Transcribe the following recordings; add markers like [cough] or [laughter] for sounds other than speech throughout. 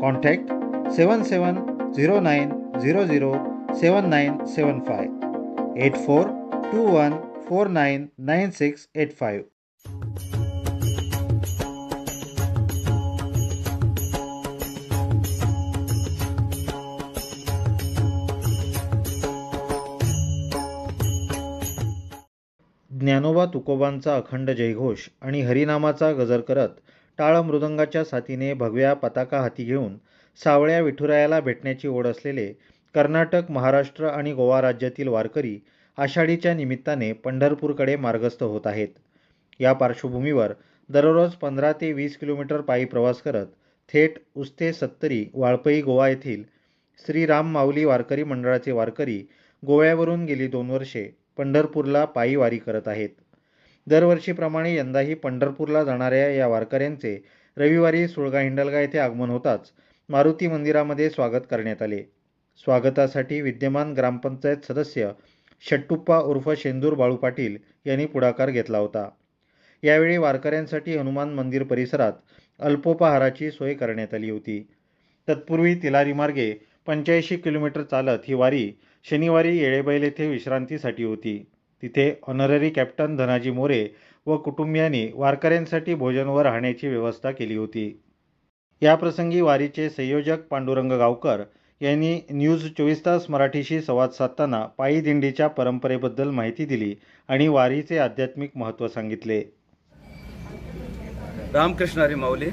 contact seven seven zero nine zero zero seven nine seven five eight four two one four nine nine six eight five. Dnyanoba तुकोबांचा अखंड जयघोष आणि हरिनामाचा गजर करत टाळ मृदंगाच्या साथीने भगव्या पताका हाती घेऊन सावळ्या विठुरायाला भेटण्याची ओढ असलेले कर्नाटक महाराष्ट्र आणि गोवा राज्यातील वारकरी आषाढीच्या निमित्ताने पंढरपूरकडे मार्गस्थ होत आहेत. या पार्श्वभूमीवर दररोज पंधरा ते वीस किलोमीटर पायी प्रवास करत थेट उस्ते सत्तरी वाळपई गोवा येथील श्रीराम माऊली वारकरी मंडळाचे वारकरी गोव्यावरून गेली दोन वर्षे पंढरपूरला पायी वारी करत आहेत. दरवर्षीप्रमाणे यंदाही पंढरपूरला जाणाऱ्या या वारकऱ्यांचे रविवारी सुळगा हिंडलगा येथे आगमन होताच मारुती मंदिरामध्ये स्वागत करण्यात आले. स्वागतासाठी विद्यमान ग्रामपंचायत सदस्य शट्टुप्पा उर्फ शेंदूर बाळू पाटील यांनी पुढाकार घेतला होता. यावेळी वारकऱ्यांसाठी हनुमान मंदिर परिसरात अल्पोपहाराची सोय करण्यात आली होती. तत्पूर्वी तिलारी मार्गे पंच्याऐंशी किलोमीटर चालत ही वारी शनिवारी येळेबैल येथे विश्रांतीसाठी होती. तिथे ऑनररी कॅप्टन धनाजी मोरे व कुटुंबियांनी वारकऱ्यांसाठी भोजन व राहण्याची व्यवस्था केली होती. याप्रसंगी वारीचे संयोजक पांडुरंग गावकर यांनी न्यूज चोवीस तास मराठीशी संवाद साधताना पायी दिंडीच्या परंपरेबद्दल माहिती दिली आणि वारीचे आध्यात्मिक महत्त्व सांगितले. रामकृष्ण हरी माऊली.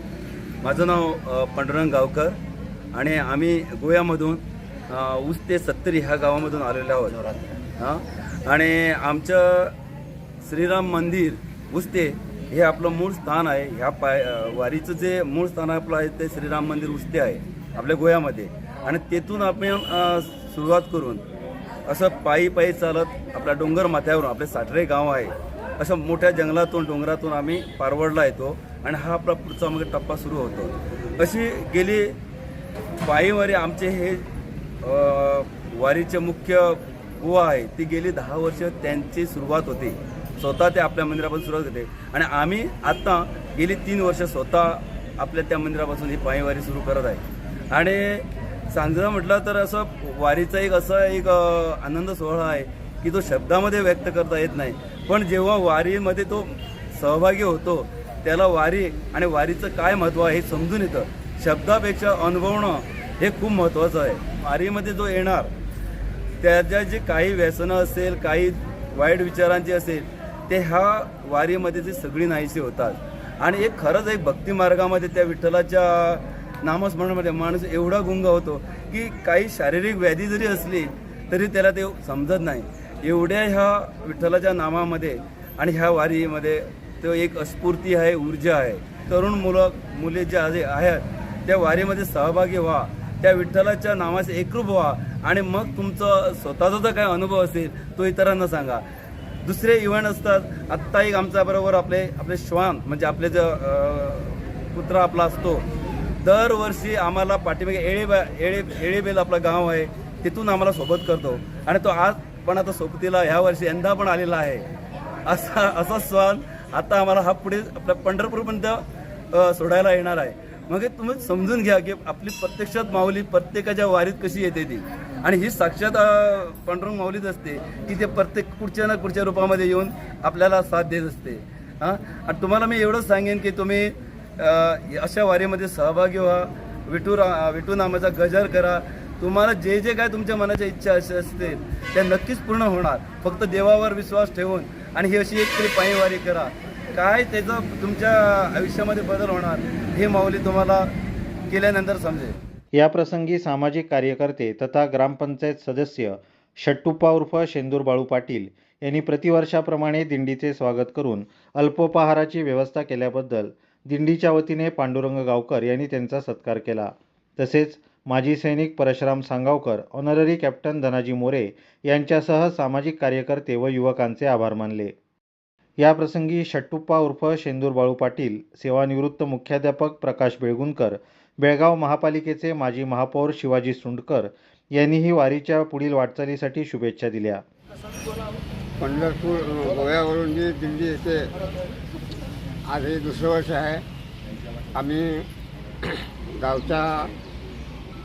माझं नाव पांडुरंग गावकर आणि आम्ही गोव्यामधून ऊस ते सत्तरी ह्या गावामधून आलेलो आहोत. हां? आणि आमचं श्रीराम मंदिर उस्ते हे आपलं मूळ स्थान आहे. ह्या पाय वारीचं जे मूळ स्थान आपलं आहे ते श्रीराम मंदिर उस्ते आहे आपल्या गोव्यामध्ये. आणि तेथून आपण सुरुवात करून असं पायी पायी चालत आपल्या डोंगर माथ्यावरून आपले साठरे गाव आहे असं मोठ्या जंगलातून डोंगरातून आम्ही पारवडला येतो. आणि हा आपला पुढचा मग टप्पा सुरू होतो. अशी गेली पायीवारी आमचे हे वारीचे मुख्य बुवा आहे. ती गेली दहा वर्ष त्यांची सुरुवात होती. स्वतः ते आपल्या मंदिरापासून सुरुवात होते. आणि आम्ही आत्ता गेली तीन वर्ष स्वतः आपल्या त्या मंदिरापासून ही पायीवारी सुरू करत आहे. आणि सांगायचं म्हटलं तर असं वारीचा एक असा एक आनंद सोहळा आहे की तो शब्दामध्ये व्यक्त करता येत नाही. पण जेव्हा वारीमध्ये तो सहभागी होतो त्याला वारी आणि वारीचं काय महत्त्व आहे हे समजून येतं. शब्दापेक्षा अनुभवणं हे खूप महत्त्वाचं आहे. वारीमध्ये जो येणार त्याच्या जे काही व्यसनं असेल काही वाईट विचारांची असेल ते ह्या वारीमध्ये ते सगळी नाहीशी होतात. आणि एक खरंच एक भक्ती मार्गामध्ये त्या विठ्ठलाच्या नामस्मरणामध्ये माणूस एवढा गुंग होतो की काही शारीरिक व्याधी जरी असली तरी त्याला ते समजत नाही. एवढ्या ह्या विठ्ठलाच्या नामामध्ये आणि ह्या वारीमध्ये तो एक स्फूर्ती आहे ऊर्जा आहे. तरुण मुलं मुले जे आहेत त्या वारीमध्ये सहभागी व्हा. त्या विठ्ठलाच्या नावाचे एकरूप व्हा. आणि मग तुमचं स्वतःचा जो काय अनुभव असेल तो इतरांना सांगा. दुसरे इव्हेंट असतात. आत्ता एक आमच्या बरोबर आपले आपले श्वान म्हणजे आपले जो कुत्रा आपला असतो दरवर्षी आम्हाला पाठीमागे एळे एळे एळेबेल आपला गाव आहे. तिथून आम्हाला सोबत करतो. आणि तो आज पण आता सोबतीला ह्या वर्षी यंदा पण आलेला आहे. असा असा श्वान आता आम्हाला हा पुढे आपल्या पंढरपूरपर्यंत सोडायला येणार आहे. मग तुम्ही समजून घ्या की आपली प्रत्यक्षात माऊली प्रत्येकाच्या वारीत कशी येते ती. आणि ही साक्षात पांडुरंग माऊलीच असते की ते प्रत्येक कुठच्या ना कुठच्या रूपामध्ये येऊन आपल्याला साथ देत असते. हां? आणि तुम्हाला मी एवढंच सांगेन की तुम्ही अशा वारीमध्ये सहभागी व्हा विठू रा विठू नामाचा गजर करा. तुम्हाला जे जे काय तुमच्या मनाच्या इच्छा असे असतील त्या नक्कीच पूर्ण होणार. फक्त देवावर विश्वास ठेवून आणि ही अशी एक तरी पायीवारी करा. काय त्याचं तुमच्या आयुष्यामध्ये बदल होणार हे माऊली तुम्हाला केल्यानंतर समजेल. याप्रसंगी सामाजिक कार्यकर्ते तथा ग्रामपंचायत सदस्य शट्टुप्पा उर्फ शेंदूर बाळू पाटील यांनी प्रतिवर्षाप्रमाणे दिंडीचे स्वागत करून अल्पोपहाराची व्यवस्था केल्याबद्दल दिंडीच्या वतीने पांडुरंग गावकर यांनी त्यांचा सत्कार केला. तसेच माजी सैनिक परशुराम सांगावकर ऑनररी कॅप्टन धनाजी मोरे यांच्यासह सामाजिक कार्यकर्ते व युवकांचे आभार मानले. याप्रसंगी शट्टुप्पा उर्फ शेंदूर बाळू पाटील सेवानिवृत्त मुख्याध्यापक प्रकाश बेळगुणकर बेळगाव महापालिकेचे माजी महापौर शिवाजी सुंडकर यांनीही वारीच्या पुढील वाटचालीसाठी शुभेच्छा दिल्या. पंढरपूर गोव्यावरून जी दिल्ली येते आज हे दुसरं वर्ष आहे. आम्ही [clears throat] गावच्या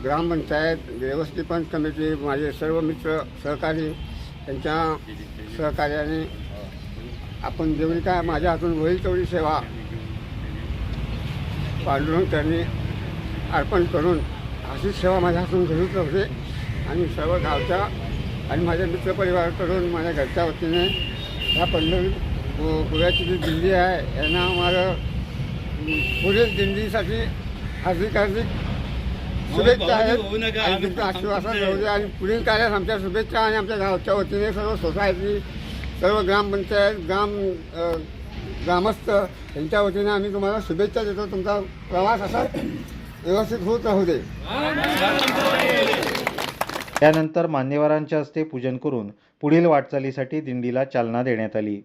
ग्रामपंचायत व्यवस्थापन कमिटी माझे सर्व मित्र सहकारी त्यांच्या सहकार्याने आपण जेवढी काय माझ्या हातून होईल तेवढी सेवा. पांडुरंग त्यांनी अर्पण करून अशीच सेवा माझ्या हातून घडूच होते आणि सर्व गावच्या आणि माझ्या मित्रपरिवाराकडून माझ्या घरच्या वतीने ह्या पंढरी गो- गोव्याची जी दिंडी आहे यांना आम्हाला पुढील दिंडीसाठी हार्दिक हार्दिक शुभेच्छा आहेत. आणि तुमचं आश्वासन आणि पुढील कार्यात आमच्या शुभेच्छा आणि आमच्या गावच्या वतीने सर्व सोसायटी सर्व ग्रामपंचायत ग्राम ग्रामस्थ यांच्या वतीने आम्ही तुम्हाला शुभेच्छा देतो. तुमचा प्रवास असा व्यवस्थित होत राहू दे. त्यानंतर मान्यवरांच्या हस्ते पूजन करून पुढील वाटचालीसाठी दिंडीला चालना देण्यात आली.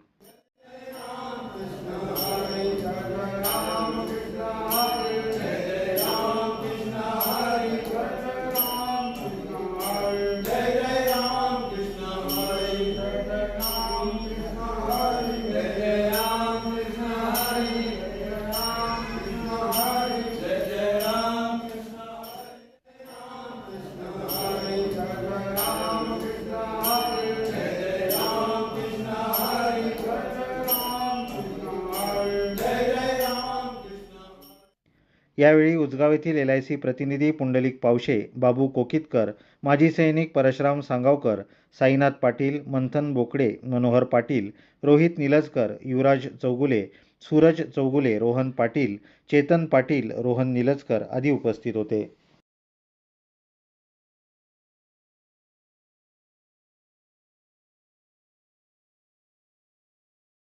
यावेळी उजगाव येथील एल आय सी प्रतिनिधी पुंडलिक पावशे बाबू कोकितकर माजी सैनिक परशुराम सांगावकर साईनाथ पाटील मंथन बोकडे मनोहर पाटील रोहित निलजकर युवराज चौगुले सूरज चौगुले रोहन पाटील चेतन पाटील रोहन निलजकर आदी उपस्थित होते.